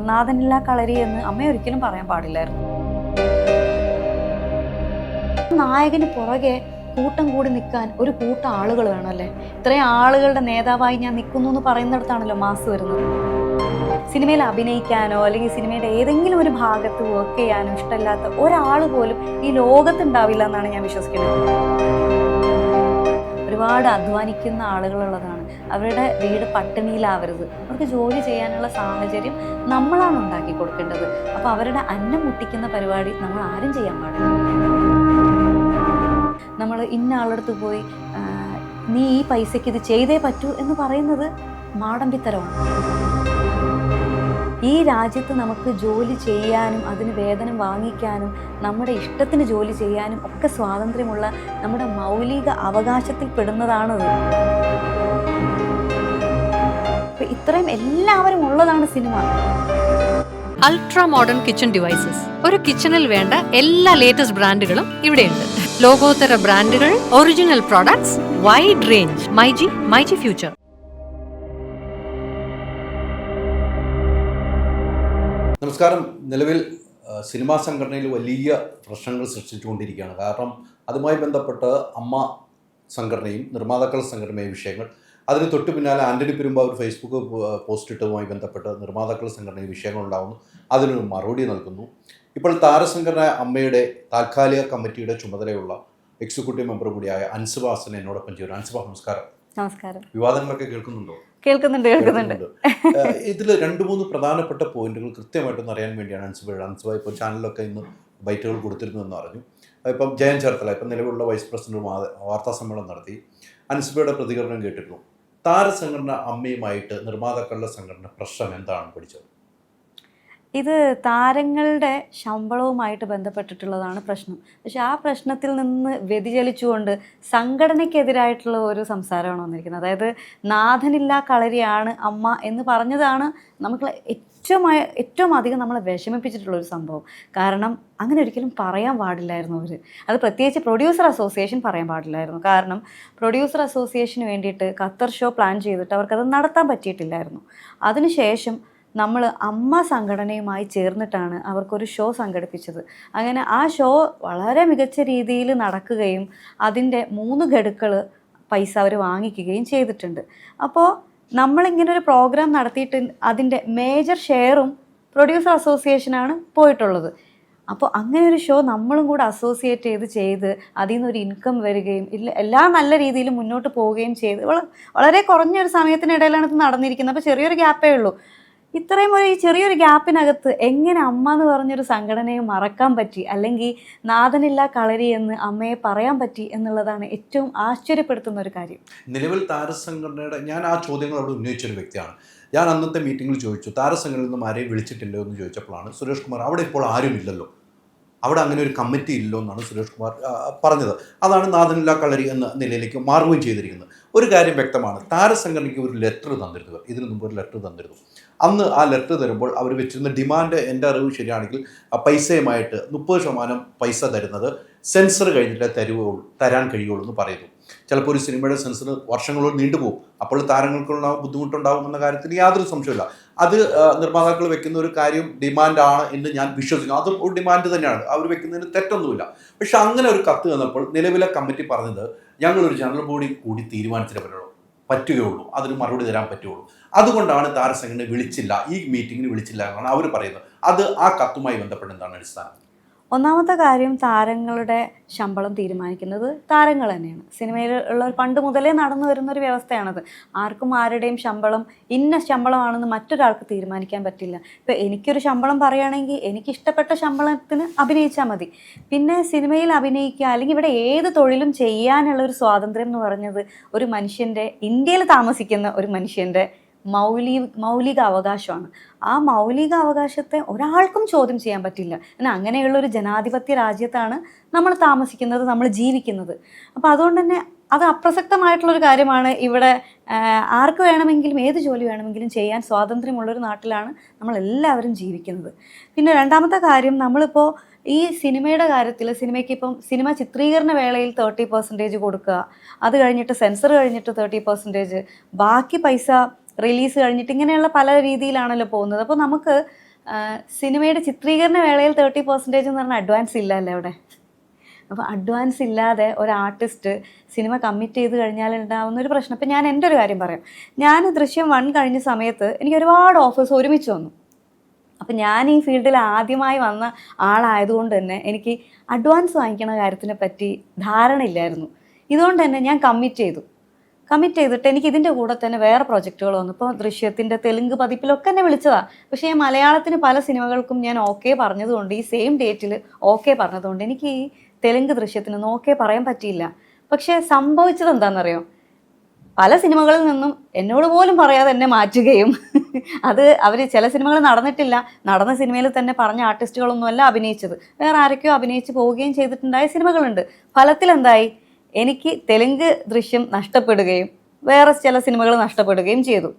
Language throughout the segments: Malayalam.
കാരണം നാഥനില്ല കളരി എന്ന് അമ്മ ഒരിക്കലും പറയാൻ പാടില്ലായിരുന്നു. നായകന് പുറകെ കൂട്ടം കൂടി നിൽക്കാൻ ഒരു കൂട്ടം ആളുകൾ വേണമല്ലേ? ഇത്രയും ആളുകളുടെ നേതാവായി ഞാൻ നിൽക്കുന്നു എന്ന് പറയുന്നിടത്താണല്ലോ മാസ് വരുന്നത്. സിനിമയിൽ അഭിനയിക്കാനോ അല്ലെങ്കിൽ സിനിമയുടെ ഏതെങ്കിലും ഒരു ഭാഗത്ത് വർക്ക് ചെയ്യാനോ ഇഷ്ടമില്ലാത്ത ഒരാൾ പോലും ഈ ലോകത്തുണ്ടാവില്ല എന്നാണ് ഞാൻ വിശ്വസിക്കുന്നത്. ഒരുപാട് അധ്വാനിക്കുന്ന ആളുകളുള്ളതാണ്. അവരുടെ വീട് പട്ടിണിയിലാവരുത്. അവർക്ക് ജോലി ചെയ്യാനുള്ള സാഹചര്യം നമ്മളാണ് ഉണ്ടാക്കി കൊടുക്കേണ്ടത്. അപ്പോൾ അവരുടെ അന്നം മുട്ടിക്കുന്ന പരിപാടി നമ്മൾ ആരും ചെയ്യാൻ പാടില്ല. നമ്മൾ ഇന്ന ആളടുത്ത് പോയി നീ ഈ പൈസയ്ക്ക് ഇത് ചെയ്തേ പറ്റൂ എന്ന് പറയുന്നത് മാടമ്പിത്തരമാണ്. ഈ രാജ്യത്ത് നമുക്ക് ജോലി ചെയ്യാനും അതിന് വേതനം വാങ്ങിക്കാനും നമ്മുടെ ഇഷ്ടത്തിന് ജോലി ചെയ്യാനും ഒക്കെ സ്വാതന്ത്ര്യമുള്ള നമ്മുടെ മൗലിക അവകാശത്തിൽ പെടുന്നതാണത്. അപ്പൊ ഇത്രയും എല്ലാവരും ഉള്ളതാണ് cinema. Ultra modern kitchen devices ഒരു കിച്ചണിൽ വേണ്ട എല്ലാ ലേറ്റസ്റ്റ് ബ്രാൻഡുകളും ഇവിടെയുണ്ട്. ലോകോത്തര ബ്രാൻഡുകൾ original products wide range myG myG future നമസ്കാരം. നിലവിൽ സിനിമാ സംഘടനയിൽ വലിയ പ്രശ്നങ്ങൾ സൃഷ്ടിച്ചുകൊണ്ടിരിക്കുകയാണ്. കാരണം അതുമായി ബന്ധപ്പെട്ട് അമ്മ സംഘടനയും നിർമ്മാതാക്കൾ സംഘടനയും വിഷയങ്ങൾ അതിന് തൊട്ടു പിന്നാലെ ആന്റണി പെരുമ്പാവൂർ ഫേസ്ബുക്ക് പോസ്റ്റ് ഇട്ടതുമായി ബന്ധപ്പെട്ട് നിർമ്മാതാക്കൾ സംഘടനയിൽ വിഷയങ്ങൾ ഉണ്ടാകുന്നു അതിനൊരു മറുപടി നൽകുന്നു. ഇപ്പോൾ താരസംഘടന അമ്മയുടെ താൽക്കാലിക കമ്മിറ്റിയുടെ ചുമതലയുള്ള എക്സിക്യൂട്ടീവ് മെമ്പർ കൂടിയായ അൻസുബാസിനെ എന്നോടൊപ്പം ചേരും. അൻസുബ നമസ്കാരം. നമസ്കാരം. വിവാദങ്ങളൊക്കെ കേൾക്കുന്നുണ്ടോ? കേൾക്കുന്നുണ്ട് കേൾക്കുന്നുണ്ട്. ഇതിൽ രണ്ട് മൂന്ന് പ്രധാനപ്പെട്ട പോയിന്റുകൾ കൃത്യമായിട്ടൊന്ന് അറിയാൻ വേണ്ടിയാണ് അൻസുബ അൻസുബ ഇപ്പോൾ ചാനലിലൊക്കെ ഇന്ന് ബൈറ്റുകൾ കൊടുത്തിരുന്നു എന്ന് അറിഞ്ഞു. ഇപ്പം ജയൻ ചേർത്തല ഇപ്പം നിലവിലുള്ള വൈസ് പ്രസിഡന്റ് വാർത്താ സമ്മേളനം നടത്തി. അൻസുബയുടെ പ്രതികരണം കേട്ടിരുന്നു. താരസംഘടന അമ്മയുമായിട്ട് നിർമ്മാതാക്കളുടെ സംഘടന പ്രശ്നം എന്താണ് പഠിച്ചത്? ഇത് താരങ്ങളുടെ ശമ്പളവുമായിട്ട് ബന്ധപ്പെട്ടിട്ടുള്ളതാണ് പ്രശ്നം. പക്ഷെ ആ പ്രശ്നത്തിൽ നിന്ന് വ്യതിചലിച്ചുകൊണ്ട് സംഘടനയ്ക്കെതിരായിട്ടുള്ള ഒരു സംസാരമാണ് വന്നിരിക്കുന്നത്. അതായത് നാഥനില്ലാ കളരിയാണ് അമ്മ എന്ന് പറഞ്ഞതാണ് നമുക്ക് ഏറ്റവും ഏറ്റവും അധികം നമ്മളെ വിഷമിപ്പിച്ചിട്ടുള്ള ഒരു സംഭവം. കാരണം അങ്ങനെ ഒരിക്കലും പറയാൻ പാടില്ലായിരുന്നു അവർ അത് പ്രത്യേകിച്ച് പ്രൊഡ്യൂസർ അസോസിയേഷൻ പറയാൻ പാടില്ലായിരുന്നു. കാരണം പ്രൊഡ്യൂസർ അസോസിയേഷന് വേണ്ടിയിട്ട് ഖത്തർ ഷോ പ്ലാൻ ചെയ്തിട്ട് അവർക്കത് നടത്താൻ പറ്റിയിട്ടില്ലായിരുന്നു. അതിനുശേഷം നമ്മൾ അമ്മ സംഘടനയുമായി ചേർന്നിട്ടാണ് അവർക്കൊരു ഷോ സംഘടിപ്പിച്ചത്. അങ്ങനെ ആ ഷോ വളരെ മികച്ച രീതിയിൽ നടക്കുകയും അതിന്റെ മൂന്ന് ഗഡുക്കൾ പൈസ അവർ വാങ്ങിക്കുകയും ചെയ്തിട്ടുണ്ട്. അപ്പോൾ നമ്മളിങ്ങനെ ഒരു പ്രോഗ്രാം നടത്തിയിട്ട് അതിന്റെ മേജർ ഷെയറും പ്രൊഡ്യൂസർ അസോസിയേഷനാണ് പോയിട്ടുള്ളത്. അപ്പോൾ അങ്ങനെ ഒരു ഷോ നമ്മളും കൂടെ അസോസിയേറ്റ് ചെയ്ത് ചെയ്ത് അതിൽ നിന്നൊരു ഇൻകം വരികയും ഇല്ല എല്ലാം നല്ല രീതിയിൽ മുന്നോട്ട് പോവുകയും ചെയ്ത് വള- വളരെ കുറഞ്ഞൊരു സമയത്തിനിടയിലാണ് ഇത് നടന്നിരിക്കുന്നത്. അപ്പോൾ ചെറിയൊരു ഗ്യാപ്പേ ഉള്ളൂ. ഇത്രയും ഒരു ചെറിയൊരു ഗ്യാപ്പിനകത്ത് എങ്ങനെ അമ്മ എന്ന് പറഞ്ഞൊരു സംഘടനയെ മറക്കാൻ പറ്റി? അല്ലെങ്കിൽ നാഥനില്ല കളരി എന്ന് അമ്മയെ പറയാൻ പറ്റി എന്നുള്ളതാണ് ഏറ്റവും ആശ്ചര്യപ്പെടുത്തുന്ന ഒരു കാര്യം. നിലവിൽ താരസംഘടനയുടെ ഞാൻ ആ ചോദ്യങ്ങൾ അവിടെ ഉന്നയിച്ച ഒരു വ്യക്തിയാണ്. ഞാൻ അന്നത്തെ മീറ്റിംഗിൽ ചോദിച്ചു താരസംഘടനയിൽ നിന്നും ആരെയും വിളിച്ചിട്ടില്ലോ? എന്ന് ചോദിച്ചപ്പോഴാണ് സുരേഷ് കുമാർ അവിടെ ഇപ്പോൾ ആരുമില്ലല്ലോ അവിടെ അങ്ങനെ ഒരു കമ്മിറ്റി ഇല്ലോ എന്നാണ് സുരേഷ് കുമാർ പറഞ്ഞത്. അതാണ് നാഥനില്ല കളരി എന്ന നിലയിലേക്ക് മാറുകയും ചെയ്തിരിക്കുന്നത്. ഒരു കാര്യം വ്യക്തമാണ് താരസംഘടനയ്ക്ക് ഒരു ലെറ്റർ തന്നിരുന്നു ഇതിനു മുമ്പ് ഒരു ലെറ്റർ തന്നിരുന്നു. അന്ന് ആ ലെറ്റർ തരുമ്പോൾ അവർ വെച്ചിരുന്ന ഡിമാൻഡ് എന്റെ അറിവ് ശരിയാണെങ്കിൽ ആ പൈസയുമായിട്ട് മുപ്പത് ശതമാനം പൈസ തരുന്നത് സെൻസർ കഴിഞ്ഞിട്ടേ തരുവുള്ളൂ തരാൻ കഴിയുള്ളൂ എന്ന് പറയുന്നു. ചിലപ്പോൾ ഒരു സിനിമയുടെ സെൻസർ വർഷങ്ങളോട് നീണ്ടുപോകും അപ്പോൾ താരങ്ങൾക്കുള്ള ബുദ്ധിമുട്ടുണ്ടാകും എന്ന കാര്യത്തിൽ യാതൊരു സംശയമില്ല അത് നിർമ്മാതാക്കൾ വെക്കുന്ന ഒരു കാര്യം ഡിമാൻഡാണ് എന്ന് ഞാൻ വിശ്വസിക്കുന്നു. അതും ഒരു ഡിമാൻഡ് തന്നെയാണ്. അവർ വെക്കുന്നതിന് തെറ്റൊന്നുമില്ല. പക്ഷെ അങ്ങനെ ഒരു കത്ത് തന്നപ്പോൾ നിലവിലെ കമ്മിറ്റി പറഞ്ഞത് ഞങ്ങളൊരു ജനറൽ ബോഡി കൂടി തീരുമാനത്തിലേ പറ്റുള്ളൂ പറ്റുകയുള്ളൂ. അതിന് മറുപടി തരാൻ പറ്റുകയുള്ളൂ. അതുകൊണ്ടാണ് താരസംഘടന വിളിച്ചില്ല. ഈ മീറ്റിങ്ങിന് വിളിച്ചില്ല എന്നാണ് അവർ പറയുന്നത്. അത് ആ കത്തുമായി ബന്ധപ്പെട്ട് എന്താണ് അടിസ്ഥാനം? ഒന്നാമത്തെ കാര്യം താരങ്ങളുടെ ശമ്പളം തീരുമാനിക്കുന്നത് താരങ്ങൾ തന്നെയാണ്. സിനിമയിൽ ഉള്ള പണ്ട് മുതലേ നടന്നു വരുന്ന ഒരു വ്യവസ്ഥയാണത്. ആർക്കും ആരുടെയും ശമ്പളം ഇന്ന ശമ്പളമാണെന്ന് മറ്റൊരാൾക്ക് തീരുമാനിക്കാൻ പറ്റില്ല. ഇപ്പോൾ എനിക്കൊരു ശമ്പളം പറയുകയാണെങ്കിൽ എനിക്കിഷ്ടപ്പെട്ട ശമ്പളത്തിന് അഭിനയിച്ചാൽ മതി. പിന്നെ സിനിമയിൽ അഭിനയിക്കുക അല്ലെങ്കിൽ ഇവിടെ ഏത് തൊഴിലും ചെയ്യാനുള്ള ഒരു സ്വാതന്ത്ര്യം എന്ന് പറഞ്ഞത് ഒരു മനുഷ്യന്റെ ഇന്ത്യയിൽ താമസിക്കുന്ന ഒരു മനുഷ്യന്റെ മൗലി മൗലിക അവകാശമാണ് ആ മൗലിക അവകാശത്തെ ഒരാൾക്കും ചോദ്യം ചെയ്യാൻ പറ്റില്ല. എന്നാൽ അങ്ങനെയുള്ള ഒരു ജനാധിപത്യ രാജ്യത്താണ് നമ്മൾ താമസിക്കുന്നത് നമ്മൾ ജീവിക്കുന്നത്. അപ്പോൾ അതുകൊണ്ട് തന്നെ അത് അപ്രസക്തമായിട്ടുള്ളൊരു കാര്യമാണ് ഇവിടെ ആർക്ക് വേണമെങ്കിലും ഏത് ജോലി വേണമെങ്കിലും ചെയ്യാൻ സ്വാതന്ത്ര്യമുള്ളൊരു നാട്ടിലാണ് നമ്മൾ എല്ലാവരും ജീവിക്കുന്നത്. പിന്നെ രണ്ടാമത്തെ കാര്യം നമ്മളിപ്പോൾ ഈ സിനിമയുടെ കാര്യത്തിൽ സിനിമയ്ക്ക് ഇപ്പം സിനിമ ചിത്രീകരണ വേളയിൽ തേർട്ടി പെർസെന്റേജ് കൊടുക്കുക. അത് കഴിഞ്ഞിട്ട് സെൻസർ കഴിഞ്ഞിട്ട് തേർട്ടി പെർസെന്റേജ് ബാക്കി പൈസ റിലീസ് കഴിഞ്ഞിട്ട് ഇങ്ങനെയുള്ള പല രീതിയിലാണല്ലോ പോകുന്നത്. അപ്പോൾ നമുക്ക് സിനിമയുടെ ചിത്രീകരണ വേളയിൽ തേർട്ടി പെർസെന്റേജ് എന്ന് പറഞ്ഞാൽ അഡ്വാൻസ് ഇല്ല അല്ലേ അവിടെ? അപ്പോൾ അഡ്വാൻസ് ഇല്ലാതെ ഒരു ആർട്ടിസ്റ്റ് സിനിമ കമ്മിറ്റ് ചെയ്ത് കഴിഞ്ഞാൽ ഉണ്ടാകുന്ന ഒരു പ്രശ്നം. ഇപ്പം ഞാൻ എന്റെ ഒരു കാര്യം പറയാം. ഞാൻ ദൃശ്യം വൺ കഴിഞ്ഞ സമയത്ത് എനിക്ക് ഒരുപാട് ഓഫേഴ്സ് ഒരുമിച്ച് വന്നു. അപ്പം ഞാൻ ഈ ഫീൽഡിൽ ആദ്യമായി വന്ന ആളായതുകൊണ്ട് തന്നെ എനിക്ക് അഡ്വാൻസ് വാങ്ങിക്കണ കാര്യത്തിനെ പറ്റി ധാരണ ഇല്ലായിരുന്നു. ഇതുകൊണ്ട് തന്നെ ഞാൻ കമ്മിറ്റ് ചെയ്തു. കമ്മിറ്റ് ചെയ്തിട്ട് എനിക്ക് ഇതിന്റെ കൂടെ തന്നെ വേറെ പ്രോജക്റ്റുകൾ വന്നു. ഇപ്പോൾ ദൃശ്യത്തിന്റെ തെലുങ്ക് പതിപ്പിലൊക്കെ എന്നെ വിളിച്ചതാണ് പക്ഷേ ഞാൻ മലയാളത്തിന് പല സിനിമകൾക്കും ഞാൻ ഓക്കെ പറഞ്ഞതുകൊണ്ട് ഈ സെയിം ഡേറ്റിൽ ഓക്കെ പറഞ്ഞതുകൊണ്ട് എനിക്ക് ഈ തെലുങ്ക് ദൃശ്യത്തിനൊന്നും ഓക്കെ പറയാൻ പറ്റിയില്ല. പക്ഷേ സംഭവിച്ചത് എന്താണെന്നറിയോ പല സിനിമകളിൽ നിന്നും എന്നോട് പോലും പറയാതെ എന്നെ മാറ്റുകയും അത് അവർ ചില സിനിമകൾ നടന്നിട്ടില്ല. നടന്ന സിനിമയിൽ തന്നെ പറഞ്ഞ ആർട്ടിസ്റ്റുകളൊന്നുമല്ല അഭിനയിച്ചത്. വേറെ ആരൊക്കെയോ അഭിനയിച്ച് പോവുകയും ചെയ്തിട്ടുണ്ടായ സിനിമകളുണ്ട്. ഫലത്തിൽ എന്തായി എനിക്ക് തെലുങ്ക് ദൃശ്യം നഷ്ടപ്പെടുകയും വേറെ ചില സിനിമകൾ നഷ്ടപ്പെടുകയും ചെയ്തു.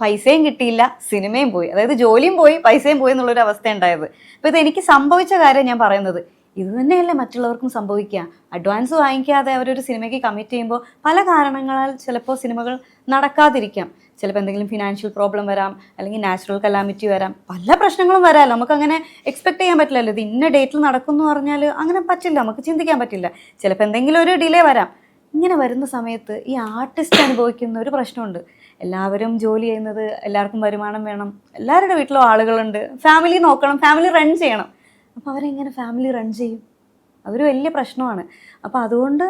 പൈസയും കിട്ടിയില്ല സിനിമയും പോയി. അതായത് ജോലിയും പോയി പൈസയും പോയി എന്നുള്ളൊരു അവസ്ഥ ഉണ്ടായത്. അപ്പോൾ ഇത് എനിക്ക് സംഭവിച്ച കാര്യം ഞാൻ പറയുന്നത് ഇത് തന്നെയല്ലേ മറ്റുള്ളവർക്കും സംഭവിക്കുക. അഡ്വാൻസ് വാങ്ങിക്കാതെ അവരൊരു സിനിമയ്ക്ക് കമ്മിറ്റ് ചെയ്യുമ്പോൾ പല കാരണങ്ങളാൽ ചിലപ്പോൾ സിനിമകൾ നടക്കാതിരിക്കാം. ചിലപ്പോൾ എന്തെങ്കിലും ഫിനാൻഷ്യൽ പ്രോബ്ലം വരാം അല്ലെങ്കിൽ നാച്ചുറൽ കലാമിറ്റി വരാം. പല പ്രശ്നങ്ങളും വരാമല്ലോ നമുക്കങ്ങനെ എക്സ്പെക്ട് ചെയ്യാൻ പറ്റില്ലല്ലോ. ഇത് ഇന്ന ഡേറ്റിൽ നടക്കും എന്ന് പറഞ്ഞാൽ അങ്ങനെ പറ്റില്ല. നമുക്ക് ചിന്തിക്കാൻ പറ്റില്ല. ചിലപ്പോൾ എന്തെങ്കിലും ഒരു ഡിലേ വരാം. ഇങ്ങനെ വരുന്ന സമയത്ത് ഈ ആർട്ടിസ്റ്റ് അനുഭവിക്കുന്ന ഒരു പ്രശ്നമുണ്ട്. എല്ലാവരും ജോലി ചെയ്യുന്നത് എല്ലാവർക്കും വരുമാനം വേണം. എല്ലാവരുടെ വീട്ടിലും ആളുകളുണ്ട്. ഫാമിലി നോക്കണം. ഫാമിലി റൺ ചെയ്യണം. അപ്പോൾ അവരെങ്ങനെ ഫാമിലി റൺ ചെയ്യും? അതൊരു വലിയ പ്രശ്നമാണ്. അപ്പോൾ അതുകൊണ്ട്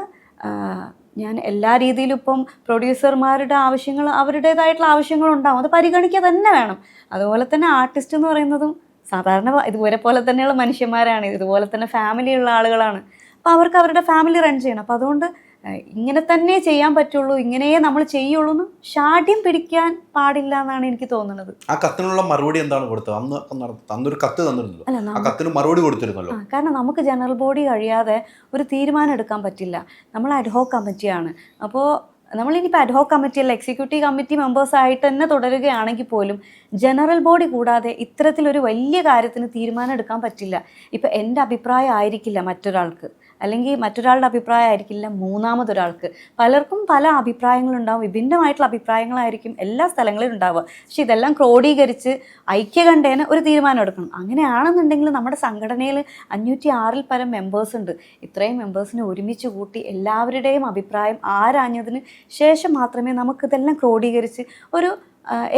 ഞാൻ എല്ലാ രീതിയിലും ഇപ്പം പ്രൊഡ്യൂസർമാരുടെ ആവശ്യങ്ങൾ അവരുടേതായിട്ടുള്ള ആവശ്യങ്ങളുണ്ടാവും. അത് പരിഗണിക്കുക തന്നെ വേണം. അതുപോലെ തന്നെ ആർട്ടിസ്റ്റ് എന്ന് പറയുന്നതും സാധാരണ ഇതുപോലെ പോലെ തന്നെയുള്ള മനുഷ്യന്മാരാണ്. ഇതുപോലെ തന്നെ ഫാമിലിയുള്ള ആളുകളാണ്. അപ്പോൾ അവർക്ക് അവരുടെ ഫാമിലി റൺ ചെയ്യണം. അപ്പോൾ അതുകൊണ്ട് ഇങ്ങനെ തന്നെ ചെയ്യാൻ പറ്റുള്ളൂ ഇങ്ങനെയേ നമ്മൾ ചെയ്യുള്ളൂ എന്ന് ഷാഠ്യം പിടിക്കാൻ പാടില്ല എന്നാണ് എനിക്ക് തോന്നുന്നത്. ആ കത്തിനുള്ള മറുപടി എന്താണ് കൊടുത്തത്? അന്ന് അന്നൊരു കത്ത് തന്നിരുന്നല്ലോ. ആ കത്തിന് മറുപടി കൊടുത്തിരുന്നല്ലോ. കാരണം നമുക്ക് ജനറൽ ബോഡി കഴിയാതെ ഒരു തീരുമാനം എടുക്കാൻ പറ്റില്ല. നമ്മൾ അഡ്ഹോക് കമ്മിറ്റിയാണ് അപ്പോൾ നമ്മളിനിപ്പോൾ അഡ്ഹോക് കമ്മിറ്റി അല്ല എക്സിക്യൂട്ടീവ് കമ്മിറ്റി മെമ്പേഴ്സ് ആയിട്ട് തന്നെ തുടരുകയാണെങ്കിൽ പോലും ജനറൽ ബോഡി കൂടാതെ ഇത്തരത്തിലൊരു വലിയ കാര്യത്തിന് തീരുമാനം എടുക്കാൻ പറ്റില്ല. ഇപ്പം എന്റെ അഭിപ്രായം ആയിരിക്കില്ല മറ്റൊരാൾക്ക്. അല്ലെങ്കിൽ മറ്റൊരാളുടെ അഭിപ്രായം ആയിരിക്കില്ല മൂന്നാമതൊരാൾക്ക്. പലർക്കും പല അഭിപ്രായങ്ങളുണ്ടാവും വിഭിന്നമായിട്ടുള്ള അഭിപ്രായങ്ങളായിരിക്കും എല്ലാ സ്ഥലങ്ങളിലും ഉണ്ടാവുക. പക്ഷെ ഇതെല്ലാം ക്രോഡീകരിച്ച് ഐക്യകണ്ഠേന ഒരു തീരുമാനം എടുക്കണം. അങ്ങനെയാണെന്നുണ്ടെങ്കിൽ നമ്മുടെ സംഘടനയിൽ അഞ്ഞൂറ്റി ആറിൽ പരം മെമ്പേഴ്സ് ഉണ്ട്. ഇത്രയും മെമ്പേഴ്സിനെ ഒരുമിച്ച് കൂട്ടി എല്ലാവരുടെയും അഭിപ്രായം ആരാഞ്ഞതിന് ശേഷം മാത്രമേ നമുക്കിതെല്ലാം ക്രോഡീകരിച്ച് ഒരു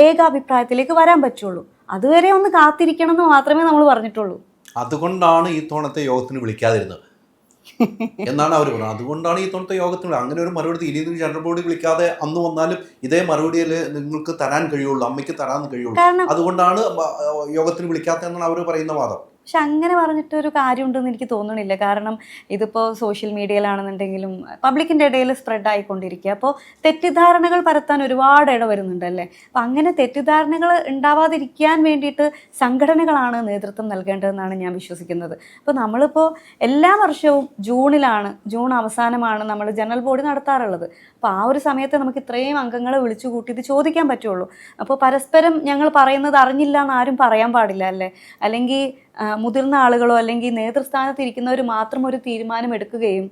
ഏകാഭിപ്രായത്തിലേക്ക് വരാൻ പറ്റുള്ളൂ. അതുവരെ ഒന്ന് കാത്തിരിക്കണം എന്ന് മാത്രമേ നമ്മൾ പറഞ്ഞിട്ടുള്ളൂ. അതുകൊണ്ടാണ് ഈ തോണത്തെ യോഗത്തിന് വിളിക്കാതിരുന്നത്. എന്നാണ് അവർ പറഞ്ഞത് അതുകൊണ്ടാണ് ഈ തൊണ്ണത്തെ യോഗത്തിന് അങ്ങനെ ഒരു മറുപടി ജനറൽ ബോഡി വിളിക്കാതെ അന്ന് വന്നാലും ഇതേ മറുപടിയിൽ നിങ്ങൾക്ക് തരാൻ കഴിയുള്ളൂ അമ്മയ്ക്ക് തരാൻ കഴിയുള്ളൂ. അതുകൊണ്ടാണ് യോഗത്തിന് വിളിക്കാത്തതെന്നാണ് അവർ പറയുന്ന വാദം. പക്ഷെ അങ്ങനെ പറഞ്ഞിട്ട് ഒരു കാര്യമുണ്ടെന്ന് എനിക്ക് തോന്നണില്ല. കാരണം ഇതിപ്പോൾ സോഷ്യൽ മീഡിയയിലാണെന്നുണ്ടെങ്കിലും പബ്ലിക്കിന്റെ ഇടയിൽ സ്പ്രെഡ് ആയിക്കൊണ്ടിരിക്കുക. അപ്പോൾ തെറ്റിദ്ധാരണകൾ പരത്താൻ ഒരുപാട് ഇട വരുന്നുണ്ടല്ലേ? അപ്പം അങ്ങനെ തെറ്റിദ്ധാരണകൾ ഉണ്ടാവാതിരിക്കാൻ വേണ്ടിയിട്ട് സംഘടനകളാണ് നേതൃത്വം നൽകേണ്ടതെന്നാണ് ഞാൻ വിശ്വസിക്കുന്നത്. അപ്പോൾ നമ്മളിപ്പോൾ എല്ലാ വർഷവും ജൂണിലാണ് ജൂൺ അവസാനമാണ് നമ്മൾ ജനറൽ ബോഡി നടത്താറുള്ളത്. അപ്പോൾ ആ ഒരു സമയത്ത് നമുക്ക് ഇത്രയും അംഗങ്ങളെ വിളിച്ചു കൂട്ടി ഇത് ചോദിക്കാൻ പറ്റുള്ളൂ. അപ്പോൾ പരസ്പരം ഞങ്ങൾ പറയുന്നത് അറിഞ്ഞില്ല എന്ന് ആരും പറയാൻ പാടില്ല അല്ലേ? അല്ലെങ്കിൽ മുതിർന്ന ആളുകളോ അല്ലെങ്കിൽ നേതൃസ്ഥാനത്ത് ഇരിക്കുന്നവർ മാത്രം ഒരു തീരുമാനം എടുക്കുകയും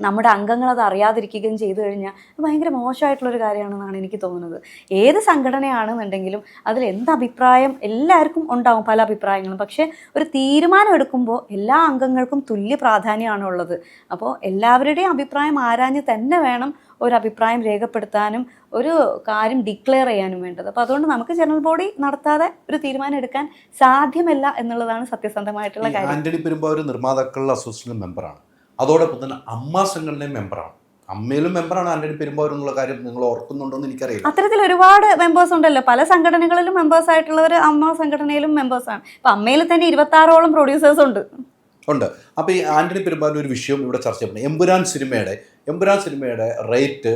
നമ്മുടെ അംഗങ്ങൾ അത് അറിയാതിരിക്കുകയും ചെയ്തു കഴിഞ്ഞാൽ അത് ഭയങ്കര മോശമായിട്ടുള്ളൊരു കാര്യമാണെന്നാണ് എനിക്ക് തോന്നുന്നത്. ഏത് സംഘടനയാണെന്നുണ്ടെങ്കിലും അതിൽ എന്ത് അഭിപ്രായം എല്ലാവർക്കും ഉണ്ടാവും പല അഭിപ്രായങ്ങളും. പക്ഷേ ഒരു തീരുമാനം എടുക്കുമ്പോൾ എല്ലാ അംഗങ്ങൾക്കും തുല്യ പ്രാധാന്യമാണ് ഉള്ളത്. അപ്പോൾ എല്ലാവരുടെയും അഭിപ്രായം ആരാഞ്ഞ് തന്നെ വേണം ഒരു അഭിപ്രായം രേഖപ്പെടുത്താനും ഒരു കാര്യം ഡിക്ലെയർ ചെയ്യാനും വേണ്ടത്. അപ്പോൾ അതുകൊണ്ട് നമുക്ക് ജനറൽ ബോഡി നടത്താതെ ഒരു തീരുമാനം എടുക്കാൻ സാധ്യമല്ല എന്നുള്ളതാണ് സത്യസന്ധമായിട്ടുള്ള കാര്യം. ആന്റണി പെരുമ്പാവൂർ നിർമ്മാതാക്കളുടെ അസോസിയേഷൻ മെമ്പറാണ്. അതോടൊപ്പം തന്നെ അമ്മ സംഘടനയും മെമ്പറാണ് അമ്മയിലും മെമ്പറാണ് ആന്റണി പെരുമ്പാവൂർ എന്നുള്ള കാര്യം നിങ്ങൾ ഓർക്കുന്നുണ്ടോ എന്ന് എനിക്കറിയില്ല. അത്തരത്തിൽ ഒരുപാട് മെമ്പേഴ്സ് ഉണ്ടല്ലോ. പല സംഘടനകളിലും മെമ്പേഴ്സ് ആയിട്ടുള്ളവർ അമ്മ സംഘടനയിലും മെമ്പേഴ്സാണ് ഇപ്പം അമ്മയിൽ തന്നെ ഇരുപത്തി ആറോളം പ്രൊഡ്യൂസേഴ്സ് ഉണ്ട്. ഉണ്ട്. അപ്പോൾ ഈ ആന്റണി പെരുമ്പാവൂർ ഒരു വിഷയം ഇവിടെ ചർച്ച ചെയ്യപ്പെടുന്നത് എമ്പുരാൻ സിനിമയുടെ എമ്പുരാൻ സിനിമയുടെ റേറ്റ്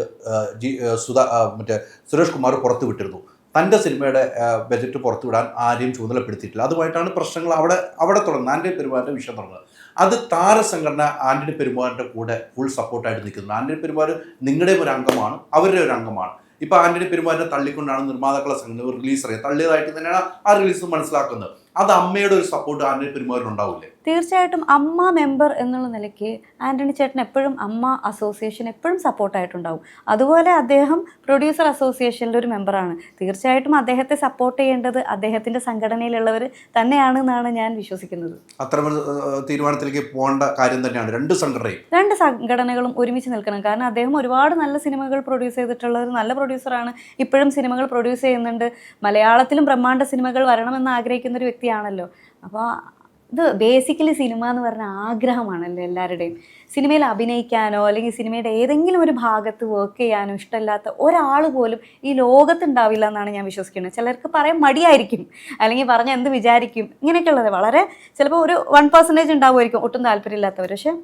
ജി സുധാ മറ്റേ സുരേഷ് കുമാർ പുറത്തു വിട്ടിരുന്നു. തന്റെ സിനിമയുടെ ബജറ്റ് പുറത്തുവിടാൻ ആരെയും ചുമതലപ്പെടുത്തിയിട്ടില്ല. അതുമായിട്ടാണ് പ്രശ്നങ്ങൾ അവിടെ അവിടെ തുടങ്ങുന്നത്. ആന്റണി പെരുമാറിന്റെ വിഷയം തുടങ്ങുന്നത്. അത് താരസംഘടന ആന്റണി പെരുമാറിന്റെ കൂടെ ഫുൾ സപ്പോർട്ടായിട്ട് നിൽക്കുന്നു ആന്റണി പെരുമാർ നിങ്ങളുടെയും ഒരു അംഗമാണ് അവരുടെ ഒരു അംഗമാണ്. ഇപ്പോൾ ആന്റണി പെരുമാറിനെ തള്ളിക്കൊണ്ടാണ് നിർമ്മാതാക്കളെ സംഘടന റിലീസ് അറിയുക തള്ളിയതായിട്ട് തന്നെയാണ് ആ റിലീസ് മനസ്സിലാക്കുന്നത്. അത് അമ്മയുടെ ഒരു സപ്പോർട്ട് ആന്റണി പെരുമാറിൽ ഉണ്ടാവില്ലേ തീർച്ചയായിട്ടും അമ്മ മെമ്പർ എന്നുള്ള നിലയ്ക്ക് ആന്റണി ചേട്ടൻ എപ്പോഴും അമ്മ അസോസിയേഷൻ എപ്പോഴും സപ്പോർട്ടായിട്ടുണ്ടാവും അതുപോലെ അദ്ദേഹം പ്രൊഡ്യൂസർ അസോസിയേഷനിലെ ഒരു മെമ്പറാണ് തീർച്ചയായിട്ടും അദ്ദേഹത്തെ സപ്പോർട്ട് ചെയ്യേണ്ടത് അദ്ദേഹത്തിന്റെ സംഘടനയിലുള്ളവർ തന്നെയാണ് എന്നാണ് ഞാൻ വിശ്വസിക്കുന്നത്. അത്തരം തീരുമാനത്തിലേക്ക് പോകേണ്ട കാര്യം തന്നെയാണ്. രണ്ട് സംഘടനയും. രണ്ട് സംഘടനകളും ഒരുമിച്ച് നിൽക്കണം. കാരണം അദ്ദേഹം ഒരുപാട് നല്ല സിനിമകൾ പ്രൊഡ്യൂസ് ചെയ്തിട്ടുള്ള ഒരു നല്ല പ്രൊഡ്യൂസറാണ് ഇപ്പോഴും സിനിമകൾ പ്രൊഡ്യൂസ് ചെയ്യുന്നുണ്ട്. മലയാളത്തിലും ബ്രഹ്മാണ്ഡ സിനിമകൾ വരണമെന്ന് ആഗ്രഹിക്കുന്ന ഒരു വ്യക്തിയാണല്ലോ അപ്പോൾ ഇത് ബേസിക്കലി സിനിമ എന്ന് പറഞ്ഞ ആഗ്രഹമാണല്ലോ എല്ലാവരുടെയും. സിനിമയിൽ അഭിനയിക്കാനോ അല്ലെങ്കിൽ സിനിമയുടെ ഏതെങ്കിലും ഒരു ഭാഗത്ത് വർക്ക് ചെയ്യാനോ ഇഷ്ടമില്ലാത്ത ഒരാൾ പോലും ഈ ലോകത്തുണ്ടാവില്ല എന്നാണ് ഞാൻ വിശ്വസിക്കുന്നത്. ചിലർക്ക് പറയാൻ മടിയായിരിക്കും. അല്ലെങ്കിൽ പറഞ്ഞാൽ എന്ത് വിചാരിക്കും. ഇങ്ങനെയൊക്കെയുള്ളത് വളരെ ചിലപ്പോൾ ഒരു വൺ പെർസെന്റേജ് ഉണ്ടാവുമായിരിക്കും. ഒട്ടും താല്പര്യമില്ലാത്തവർ പക്ഷേ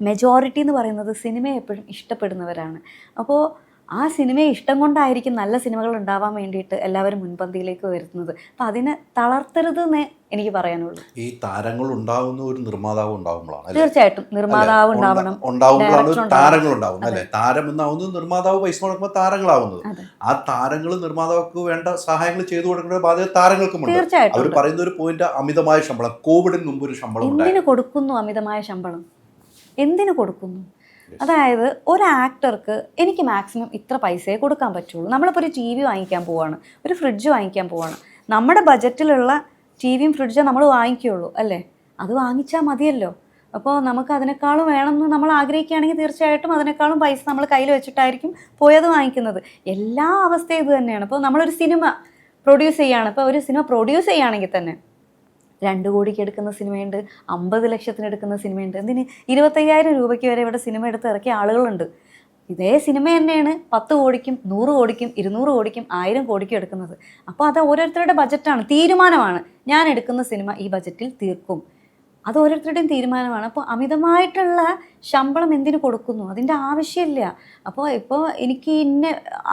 മെജോറിറ്റി എന്ന് പറയുന്നത് സിനിമയെ എപ്പോഴും ഇഷ്ടപ്പെടുന്നവരാണ്. അപ്പോൾ ആ സിനിമയെ ഇഷ്ടം കൊണ്ടായിരിക്കും നല്ല സിനിമകൾ ഉണ്ടാവാൻ വേണ്ടിയിട്ട് എല്ലാവരും മുൻപന്തിയിലേക്ക് വരുന്നത് അപ്പം അതിനെ തളർത്തരുതെന്നേ എനിക്ക് പറയാനുള്ളൂ. ഈ താരങ്ങൾ ഉണ്ടാവുന്ന ഒരു നിർമ്മാതാവ് ഉണ്ടാവുമ്പോഴാണ്? തീർച്ചയായിട്ടും. നിർമ്മാതാവ് ഉണ്ടാവണം. ഉണ്ടാവുമ്പോഴാണ് താരങ്ങൾ ഉണ്ടാവും അല്ലെ? താരം എന്നാവുന്നത് നിർമ്മാതാവ് പൈസ മുടക്കുമ്പോൾ താരങ്ങളാവുന്നത്. ആ താരങ്ങൾ നിർമ്മാതാവർക്ക് വേണ്ട സഹായങ്ങൾ ചെയ്തു കൊടുക്കേണ്ട ബാധ്യത താരങ്ങൾക്കുമുണ്ട് തീർച്ചയായിട്ടും അവർ. പറയുന്ന ഒരു പോയിന്റ് അമിതമായ ശമ്പളം. കോവിഡിന് മുമ്പ് ഒരു ശമ്പളം എന്തിനു കൊടുക്കുന്നു അമിതമായ ശമ്പളം? എന്തിനു കൊടുക്കുന്നു? അതായത് ഒരു ആക്ടർക്ക് എനിക്ക് മാക്സിമം ഇത്ര പൈസയെ കൊടുക്കാൻ പറ്റുള്ളൂ. നമ്മളിപ്പോൾ ഒരു ടി വി വാങ്ങിക്കാൻ പോവാണ്. ഒരു ഫ്രിഡ്ജ് വാങ്ങിക്കാൻ പോവാണ്. നമ്മുടെ ബജറ്റിലുള്ള ടി വിയും ഫ്രിഡ്ജും നമ്മൾ വാങ്ങിക്കുകയുള്ളൂ അല്ലേ? അത് വാങ്ങിച്ചാൽ മതിയല്ലോ. അപ്പോൾ നമുക്ക് അതിനേക്കാളും വേണമെന്ന് നമ്മൾ ആഗ്രഹിക്കുകയാണെങ്കിൽ തീർച്ചയായിട്ടും അതിനേക്കാളും പൈസ നമ്മൾ കയ്യിൽ വെച്ചിട്ടായിരിക്കും പോയത് വാങ്ങിക്കുന്നത്. എല്ലാ അവസ്ഥയും ഇത് തന്നെയാണ്. ഇപ്പോൾ നമ്മളൊരു സിനിമ പ്രൊഡ്യൂസ് ചെയ്യുകയാണ്. ഇപ്പോൾ ഒരു സിനിമ പ്രൊഡ്യൂസ് ചെയ്യുകയാണെങ്കിൽ തന്നെ രണ്ട് കോടിക്ക് എടുക്കുന്ന സിനിമയുണ്ട് അമ്പത് ലക്ഷത്തിന് എടുക്കുന്ന സിനിമയുണ്ട്. എന്തിന്? ഇരുപത്തയ്യായിരം രൂപയ്ക്ക് വരെ ഇവിടെ സിനിമ എടുത്ത് ഇറക്കിയ ആളുകളുണ്ട്. ഇതേ സിനിമ തന്നെയാണ് പത്ത് കോടിക്കും നൂറ് കോടിക്കും ഇരുന്നൂറ് കോടിക്കും ആയിരം കോടിക്കും എടുക്കുന്നത്. അപ്പോൾ അത് ഓരോരുത്തരുടെ ബജറ്റാണ് തീരുമാനമാണ്. ഞാൻ എടുക്കുന്ന സിനിമ ഈ ബജറ്റിൽ തീർക്കും. അത് ഓരോരുത്തരുടെയും തീരുമാനമാണ്. അപ്പോൾ അമിതമായിട്ടുള്ള ശമ്പളം എന്തിനു കൊടുക്കുന്നു? അതിന്റെ ആവശ്യമില്ല. അപ്പോൾ ഇപ്പോൾ എനിക്ക് ഇന്ന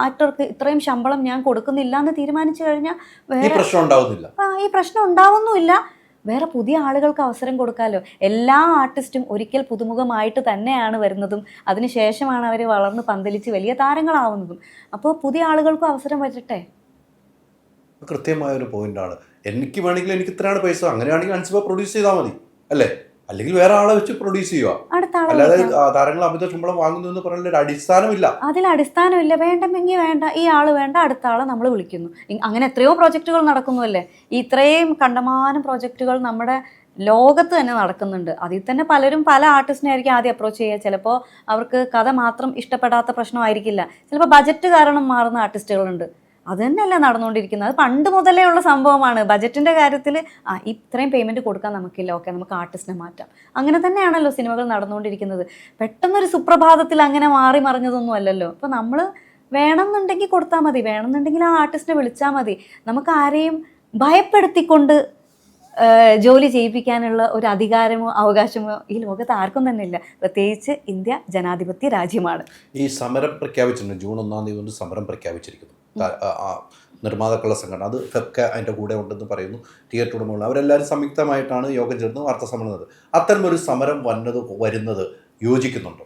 ആക്ടർക്ക് ഇത്രയും ശമ്പളം ഞാൻ കൊടുക്കുന്നില്ല എന്ന് തീരുമാനിച്ചു കഴിഞ്ഞാൽ വേറെ പ്രശ്നം ഉണ്ടാവുന്നില്ല. ആ ഈ പ്രശ്നം ഉണ്ടാവുന്നുമില്ല. വേറെ പുതിയ ആളുകൾക്ക് അവസരം കൊടുക്കാമല്ലോ എല്ലാ ആർട്ടിസ്റ്റും ഒരിക്കൽ പുതുമുഖമായിട്ട് തന്നെയാണ് വരുന്നതും അതിനുശേഷമാണ് അവർ വളർന്ന് പന്തലിച്ച് വലിയ താരങ്ങളാവുന്നതും. അപ്പോൾ പുതിയ ആളുകൾക്കും അവസരം വരട്ടെ? കൃത്യമായ ഒരു പോയിന്റാണ്. എനിക്ക് വേണമെങ്കിൽ എനിക്ക് ഇത്രയാണ് പൈസ അങ്ങനെയാണെങ്കിൽ അൻസിബ പ്രൊഡ്യൂസ് ചെയ്താൽ മതി. അല്ലേ? അല്ലെങ്കിൽ വേറെ ആളെ വെച്ച് പ്രൊഡ്യൂസ് ചെയ്യുക. അല്ലാതെ താരങ്ങൾ അമിത ശമ്പളം വാങ്ങുന്നു എന്ന് പറഞ്ഞാൽ ഒരു അടിസ്ഥാനമില്ല. അതിൽ അടിസ്ഥാനമില്ല. വേണ്ടമെങ്കിൽ വേണ്ട. ഈ ആൾ വേണ്ട അടുത്ത ആളെ നമ്മൾ വിളിക്കുന്നു. അങ്ങനെ എത്രയോ പ്രോജക്റ്റുകൾ നടക്കുന്നുവല്ലേ അല്ലേ? ഇത്രയും കണ്ടമാനം പ്രോജക്റ്റുകൾ നമ്മുടെ ലോകത്ത് തന്നെ നടക്കുന്നുണ്ട്. അതിൽ തന്നെ പലരും പല ആർട്ടിസ്റ്റിനെ ആയിരിക്കും ആദ്യം അപ്രോച്ച് ചെയ്യുക. ചിലപ്പോൾ അവർക്ക് കഥ മാത്രം ഇഷ്ടപ്പെടാത്ത പ്രശ്നമായിരിക്കില്ല. ചിലപ്പോൾ ബജറ്റ് കാരണം മാറുന്ന ആർട്ടിസ്റ്റുകളുണ്ട് അത് തന്നെയല്ല നടന്നുകൊണ്ടിരിക്കുന്നത്. അത് പണ്ട് മുതലേ ഉള്ള സംഭവമാണ്. ബജറ്റിന്റെ കാര്യത്തിൽ ആ ഇത്രയും പേയ്മെന്റ് കൊടുക്കാൻ നമുക്കില്ല. ഓക്കെ നമുക്ക് ആർട്ടിസ്റ്റിനെ മാറ്റാം. അങ്ങനെ തന്നെയാണല്ലോ സിനിമകൾ നടന്നുകൊണ്ടിരിക്കുന്നത്. പെട്ടെന്നൊരു സുപ്രഭാതത്തിൽ അങ്ങനെ മാറി മറിഞ്ഞതൊന്നും അല്ലല്ലോ. അപ്പോൾ നമ്മൾ വേണമെന്നുണ്ടെങ്കിൽ കൊടുത്താൽ മതി. വേണമെന്നുണ്ടെങ്കിൽ ആ ആർട്ടിസ്റ്റിനെ വിളിച്ചാൽ മതി. നമുക്ക് ആരെയും ഭയപ്പെടുത്തിക്കൊണ്ട് ജോലി ചെയ്യിപ്പിക്കാനുള്ള ഒരു അധികാരമോ അവകാശമോ ഈ ലോകത്ത് ആർക്കും തന്നെ ഇല്ല. പ്രത്യേകിച്ച് ഇന്ത്യ ജനാധിപത്യ രാജ്യമാണ്. ഈ സമരം പ്രഖ്യാപിച്ചിട്ടുണ്ട്. ജൂൺ ഒന്നാം തീയതി കൊണ്ട് സമരം പ്രഖ്യാപിച്ചിരിക്കുന്നു. നിർമ്മാതാക്കളുടെ സംഘടന. അത് ഫെബ്ക അതിന്റെ കൂടെ ഉണ്ടെന്ന് പറയുന്നു. തിയേറ്റർ ഉടമകൾ അവരെല്ലാവരും സംയുക്തമായിട്ടാണ് യോഗം ചേർന്ന് വാർത്താ സമ്മേളനം അത്തരം ഒരു സമരം വന്നത് വരുന്നത് യോജിക്കുന്നുണ്ടോ?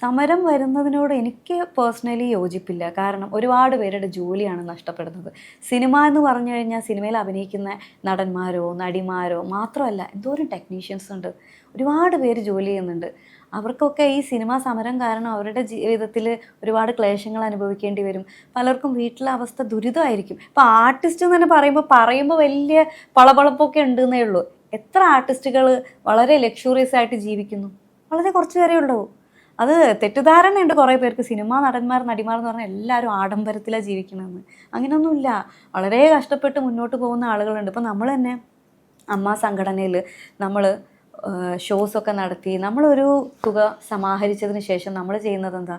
സമരം വരുന്നതിനോട് എനിക്ക് പേഴ്സണലി യോജിപ്പില്ല. കാരണം ഒരുപാട് പേരുടെ ജോലിയാണ് നഷ്ടപ്പെടുന്നത്. സിനിമ എന്ന് പറഞ്ഞു കഴിഞ്ഞാൽ സിനിമയിൽ അഭിനയിക്കുന്ന നടന്മാരോ നടിമാരോ മാത്രമല്ല എന്തോരം ടെക്നീഷ്യൻസ് ഉണ്ട്. ഒരുപാട് പേര് ജോലി ചെയ്യുന്നുണ്ട്. അവർക്കൊക്കെ ഈ സിനിമാ സമരം കാരണം അവരുടെ ജീവിതത്തിൽ ഒരുപാട് ക്ലേശങ്ങൾ അനുഭവിക്കേണ്ടി വരും. പലർക്കും വീട്ടിലെ അവസ്ഥ ദുരിതമായിരിക്കും. ഇപ്പോൾ ആർട്ടിസ്റ്റ് എന്ന് തന്നെ പറയുമ്പോൾ പറയുമ്പോൾ വലിയ പളപളപ്പൊക്കെ ഉണ്ടെന്നേ ഉള്ളൂ. എത്ര ആർട്ടിസ്റ്റുകൾ വളരെ ലക്ഷൂറിയസ് ആയിട്ട് ജീവിക്കുന്നു? വളരെ കുറച്ച് പേരേ ഉള്ളൂ. അത് തെറ്റിദ്ധാരണയുണ്ട് കുറേ പേർക്ക്. സിനിമാ നടന്മാർ നടിമാർ എന്ന് പറഞ്ഞാൽ എല്ലാവരും ആഡംബരത്തിലാണ് ജീവിക്കണമെന്ന് അങ്ങനെയൊന്നുമില്ല. വളരെ കഷ്ടപ്പെട്ട് മുന്നോട്ട് പോകുന്ന ആളുകളുണ്ട്. ഇപ്പം നമ്മൾ തന്നെ അമ്മ സംഘടനയിൽ നമ്മൾ ഷോസൊക്കെ നടത്തി നമ്മളൊരു തുക സമാഹരിച്ചതിന് ശേഷം നമ്മൾ ചെയ്യുന്നത് എന്താ?